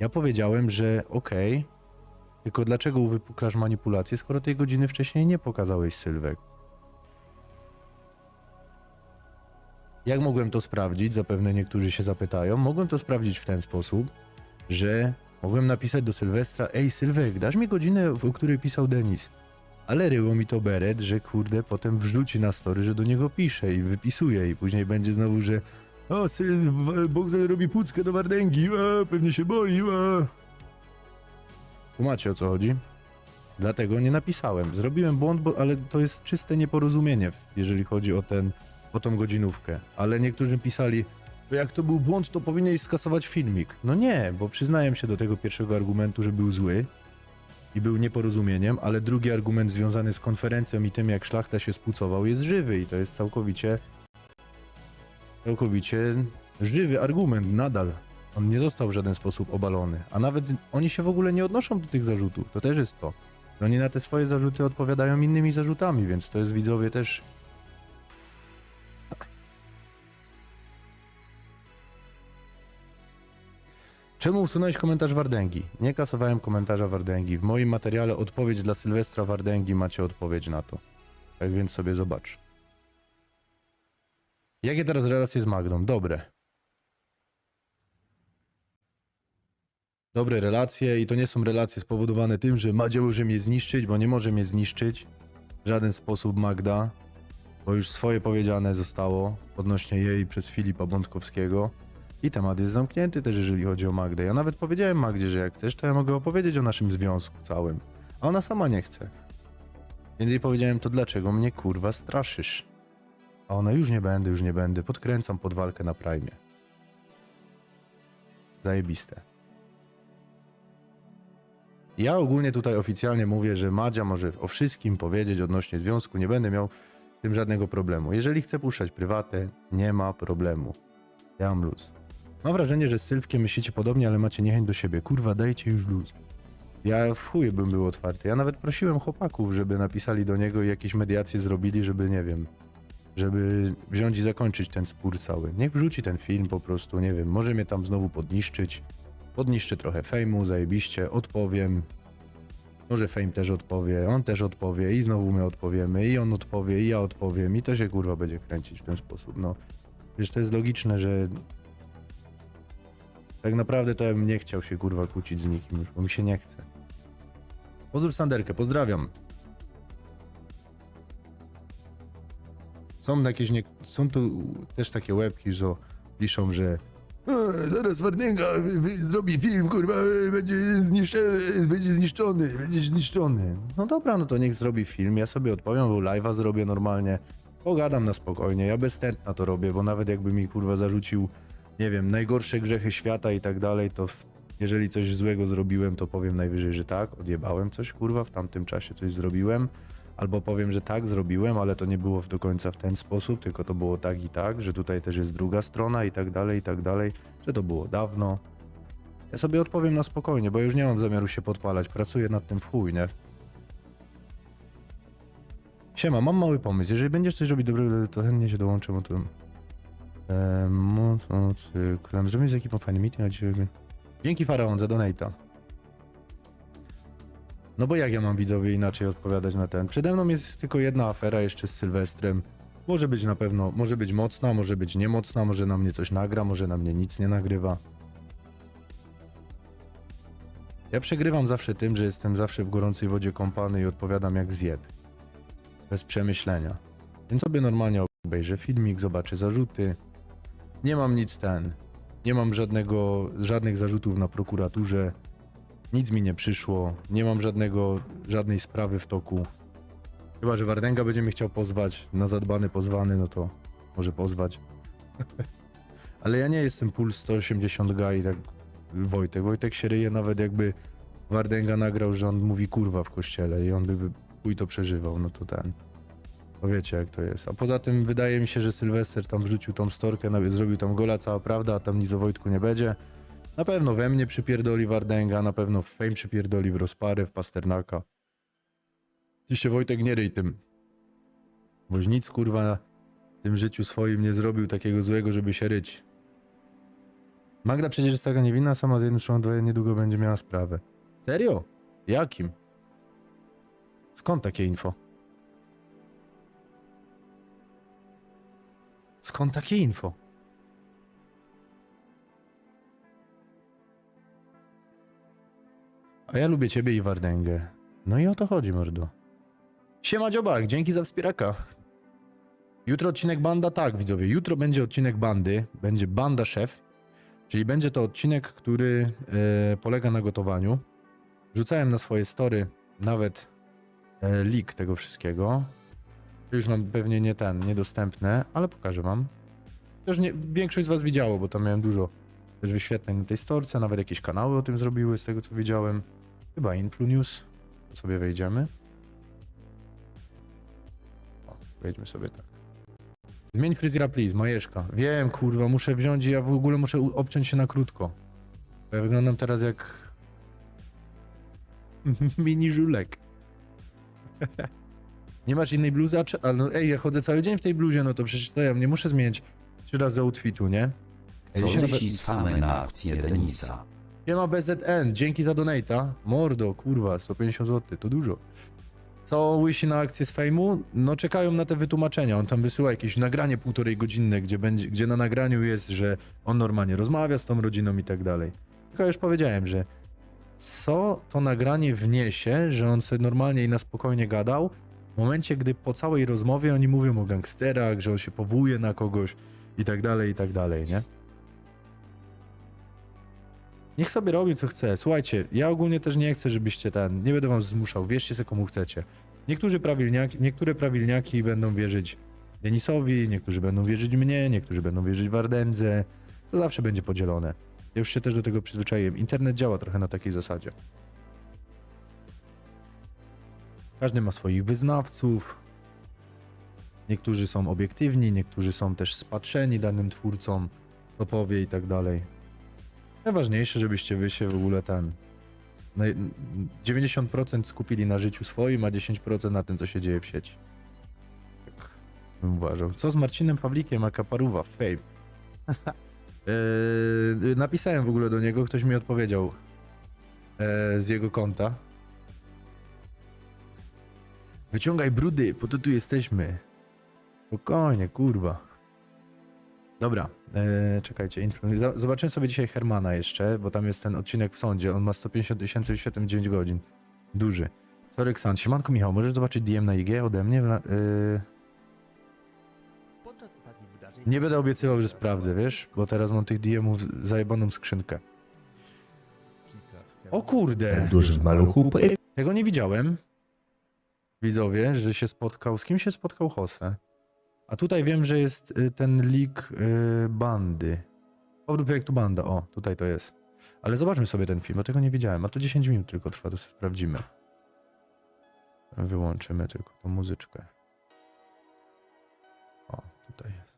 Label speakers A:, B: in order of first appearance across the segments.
A: Ja powiedziałem, że okej, tylko dlaczego uwypuklasz manipulację, skoro tej godziny wcześniej nie pokazałeś Sylwek? Jak mogłem to sprawdzić? Zapewne niektórzy się zapytają. Mogłem to sprawdzić w ten sposób, że mogłem napisać do Sylwestra: Ej, Sylwek, dasz mi godzinę, o której pisał Denis. Ale ryło mi to beret, że kurde, potem wrzuci na story, że do niego pisze i wypisuje, i później będzie znowu, że o, Bogzel robi puckę do Wardęgi, a, pewnie się boi, a. Kumacie o co chodzi? Dlatego nie napisałem. Zrobiłem błąd, bo, ale to jest czyste nieporozumienie, jeżeli chodzi o ten, o tą godzinówkę. Ale niektórzy pisali, "No jak to był błąd, to powinieneś skasować filmik. No nie, bo przyznaję się do tego pierwszego argumentu, że był zły i był nieporozumieniem, ale drugi argument związany z konferencją i tym, jak szlachta się spucował, jest żywy i to jest całkowicie całkowicie żywy argument nadal. On nie został w żaden sposób obalony. A nawet oni się w ogóle nie odnoszą do tych zarzutów. To też jest to. Oni na te swoje zarzuty odpowiadają innymi zarzutami, więc to jest widzowie też. Czemu usunąłeś komentarz Wardęgi? Nie kasowałem komentarza Wardęgi. W moim materiale odpowiedź dla Sylwestra Wardęgi macie odpowiedź na to. Tak więc sobie zobacz. Jakie teraz relacje z Magdą? Dobre. Dobre relacje i to nie są relacje spowodowane tym, że Madzia może mnie zniszczyć, bo nie może mnie zniszczyć w żaden sposób Magda, bo już swoje powiedziane zostało odnośnie jej przez Filipa Bątkowskiego i temat jest zamknięty też, jeżeli chodzi o Magdę. Ja nawet powiedziałem Magdzie, że jak chcesz, to ja mogę opowiedzieć o naszym związku całym, a ona sama nie chce. Więc jej powiedziałem, to dlaczego mnie kurwa straszysz? A ona już nie będę, już nie będę. Podkręcam pod walkę na Prime. Zajebiste. Ja ogólnie tutaj oficjalnie mówię, że Madzia może o wszystkim powiedzieć odnośnie związku. Nie będę miał z tym żadnego problemu. Jeżeli chce puszczać prywatę, nie ma problemu. Ja mam luz. Mam wrażenie, że z Sylwkiem myślicie podobnie, ale macie niechęć do siebie. Kurwa, dajcie już luz. Ja w chuj bym był otwarty. Ja nawet prosiłem chłopaków, żeby napisali do niego i jakieś mediacje zrobili, żeby, nie wiem, żeby wziąć i zakończyć ten spór cały. Niech wrzuci ten film po prostu, nie wiem, może mnie tam znowu podniszczyć. Podniszczy trochę fejmu, zajebiście, odpowiem. Może fame też odpowie, on też odpowie i znowu my odpowiemy i on odpowie i ja odpowiem i to się kurwa będzie kręcić w ten sposób, no. Wiesz, to jest logiczne, że tak naprawdę to ja bym nie chciał się kurwa kłócić z nikim bo mi się nie chce. Pozdrów Sanderkę, pozdrawiam. Są jakieś, nie... są tu też takie łebki, że piszą, że "E, zaraz wy- zrobi film, kurwa, e, będzie zniszczony, będzie zniszczony, będzie zniszczony. No dobra, no to niech zrobi film, ja sobie odpowiem, bo live'a zrobię normalnie, pogadam na spokojnie, ja bez tętna to robię, bo nawet jakby mi kurwa zarzucił, nie wiem, najgorsze grzechy świata i tak dalej, to jeżeli coś złego zrobiłem, to powiem najwyżej, że tak, odjebałem coś, kurwa, w tamtym czasie coś zrobiłem, albo powiem, że tak, zrobiłem, ale to nie było do końca w ten sposób, tylko to było tak i tak, że tutaj też jest druga strona i tak dalej, i tak dalej, że to było dawno. Ja sobie odpowiem na spokojnie, bo już nie mam zamiaru się podpalać, pracuję nad tym w chuj, nie? Siema, mam mały pomysł, jeżeli będziesz coś robić dobrego, to chętnie się dołączę, bo to... Eee, motocyklem, zrobimy z ekipą fajny meeting, a dzisiaj... Dzięki Faraon za donata. No bo jak ja mam widzowie inaczej odpowiadać na ten? Przede mną jest tylko jedna afera jeszcze z Sylwestrem. Może być na pewno, może być mocna, może być niemocna, może na mnie coś nagra, może na mnie nic nie nagrywa. Ja przegrywam zawsze tym, że jestem zawsze w gorącej wodzie kąpany i odpowiadam jak zjeb. Bez przemyślenia. Więc sobie normalnie obejrzę filmik, zobaczę zarzuty. Nie mam nic ten. Nie mam żadnego, żadnych zarzutów na prokuraturze. Nic mi nie przyszło, nie mam żadnego, żadnej sprawy w toku. Chyba, że Wardęga będzie chciał pozwać na zadbany pozwany, no to może pozwać. Ale ja nie jestem puls 180 gaj, tak Wojtek. Wojtek się ryje nawet jakby Wardęga nagrał, że on mówi kurwa w kościele i on by chuj to przeżywał, no to ten. To wiecie jak to jest. A poza tym wydaje mi się, że Sylwester tam wrzucił tą storkę, zrobił tam gola cała prawda, a tam nic o Wojtku nie będzie. Na pewno we mnie przypierdoli Wardęga, na pewno w Fame przypierdoli w Rozparę, w Pasternaka. Ty się Wojtek nie ryj tym. Boś nic kurwa w tym życiu swoim nie zrobił takiego złego, żeby się ryć. Magda przecież jest taka niewinna, sama z jednym strzałem dwoje niedługo będzie miała sprawę. Serio? Jakim? Skąd takie info? Skąd takie info? A ja lubię ciebie i Wardęgę. No i o to chodzi, mordo. Siema Dziobak, dzięki za wspieraka. Jutro odcinek Banda, tak widzowie, jutro będzie odcinek Bandy, będzie Banda Szef, czyli będzie to odcinek, który e, polega na gotowaniu. Wrzucałem na swoje story nawet e, link tego wszystkiego. Już mam pewnie nie ten, niedostępne, ale pokażę wam. Też nie, większość z was widziało, bo tam miałem dużo też wyświetleń na tej storce, nawet jakieś kanały o tym zrobiły, z tego co widziałem. Chyba Influ News. To sobie wejdziemy. O, wejdźmy sobie tak. Zmień fryzjera, please, Majeszka. Wiem, kurwa, muszę wziąć i ja w ogóle muszę obciąć się na krótko. Bo ja wyglądam teraz jak... Mini żulek. nie masz innej bluzy? A no, ej, ja chodzę cały dzień w tej bluzie, no to przecież to ja nie muszę zmieniać trzy razy outfitu, nie? Ej,
B: Co
A: dzisiaj nawet-
B: na akcję Denisa?
A: Siema BZN, dzięki za donata. Mordo, kurwa, 150 zł, to dużo. Co łysi na akcję z fejmu? No czekają na te wytłumaczenia. On tam wysyła jakieś nagranie półtorej godzinne, gdzie, będzie, gdzie na nagraniu jest, że on normalnie rozmawia z tą rodziną i tak dalej. Tylko już powiedziałem, że co to nagranie wniesie, że on sobie normalnie i na spokojnie gadał, w momencie, gdy po całej rozmowie oni mówią o gangsterach, że on się powołuje na kogoś i tak dalej, i tak dalej, nie? Niech sobie robi co chce. Słuchajcie, ja ogólnie też nie chcę, żebyście ten. Nie będę wam zmuszał. Wierzcie se komu chcecie. Niektórzy prawilniaki, niektóre prawilniaki będą wierzyć Denisowi, niektórzy będą wierzyć mnie, niektórzy będą wierzyć Wardędze. To zawsze będzie podzielone. Ja już się też do tego przyzwyczaiłem. Internet działa trochę na takiej zasadzie. Każdy ma swoich wyznawców. Niektórzy są obiektywni, niektórzy są też spatrzeni danym twórcom, co powie i tak dalej. Najważniejsze, żebyście wy się w ogóle ten. naj- 90% skupili na życiu swoim, a 10% na tym, co się dzieje w sieci. Tak bym uważał. Co z Marcinem Pawlikiem, a Kaparuwa? Fame. Eee, napisałem w ogóle do niego, ktoś mi odpowiedział eee, z jego konta. Wyciągaj brudy, po to tu jesteśmy. Spokojnie, kurwa. Dobra, e, czekajcie. influ- za- Zobaczymy sobie dzisiaj Hermana jeszcze, bo tam jest ten odcinek w sądzie. On ma 150 tysięcy wyświetleń w 9 godzin. Duży. Sorry, Ksan. Siemanko, Michał, możesz zobaczyć DM na IG ode mnie? W la- e,
C: Podczas ostatnich wydarzeń...
A: nie będę obiecywał, że sprawdzę, wiesz? Bo teraz mam tych DM-ów z- zajebaną skrzynkę. O kurde!
D: duży w maluchu
A: Tego nie widziałem. Widzowie, że się spotkał. Z kim się spotkał Jose? A tutaj wiem, że jest y, ten leak y, bandy. Powrót projektu Banda. O, tutaj to jest. Ale zobaczmy sobie ten film, bo tego nie widziałem. A to 10 minut tylko trwa, to sobie sprawdzimy. Wyłączymy tylko tą muzyczkę. O, tutaj jest.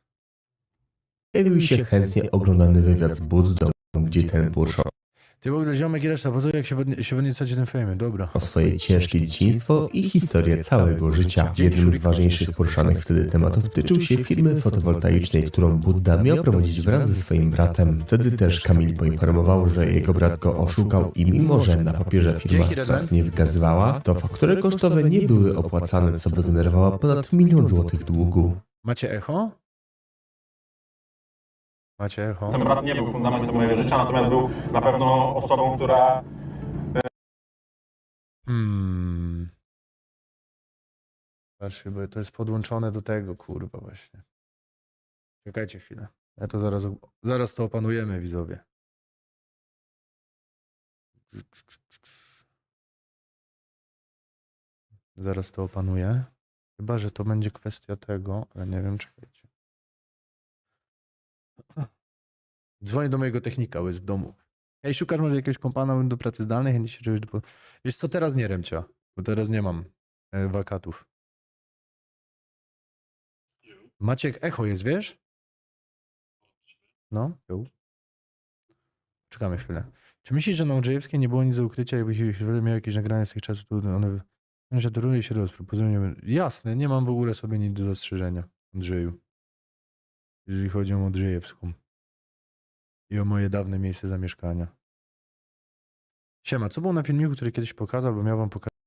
D: pojawił się chętnie oglądany wywiad z Budzdą, gdzie ten poruszał
A: Ty w ogóle ziomek i reszta, po co jak się, podnie- się podniecacie tym fejmem? Dobra.
D: o swoje ciężkie dzieciństwo i historię całego życia. Jednym z ważniejszych poruszanych wtedy tematów tyczył się firmy fotowoltaicznej, którą Budda miał prowadzić wraz ze swoim bratem. Wtedy też Kamil poinformował, że jego brat go oszukał i mimo, że na papierze firma strat nie wykazywała, to faktury kosztowe nie były opłacane, co wygenerowało ponad milion złotych długu.
A: Macie echo? Macie echo?
E: Ten brat nie był fundamentem mojego życia, natomiast był na pewno osobą, która
A: Hmm. Patrzcie, bo to jest podłączone do tego, kurwa, właśnie. Czekajcie chwilę. Ja to zaraz, zaraz to opanujemy, widzowie. Zaraz to opanuję. Chyba, że to będzie kwestia tego, ale nie wiem, czekajcie. Dzwonię do mojego technika, jest w domu. Ej, szukasz może jakiegoś kompana do pracy zdalnej? Chętnie się czegoś do... Wiesz co, teraz nie remcia, bo teraz nie mam e, wakatów. Maciek, echo jest, wiesz? No, był. Czekamy chwilę. Czy myślisz, że na Andrzejewskiej nie było nic do ukrycia, jakbyś miał jakieś nagranie z tych czasów, to one... Że się będę- Jasne, nie mam w ogóle sobie nic do zastrzeżenia, Andrzeju. Jeżeli chodzi o Andrzejewską. i o moje dawne miejsce zamieszkania. Siema, co było na filmiku, który kiedyś pokazał, bo miał wam pokazać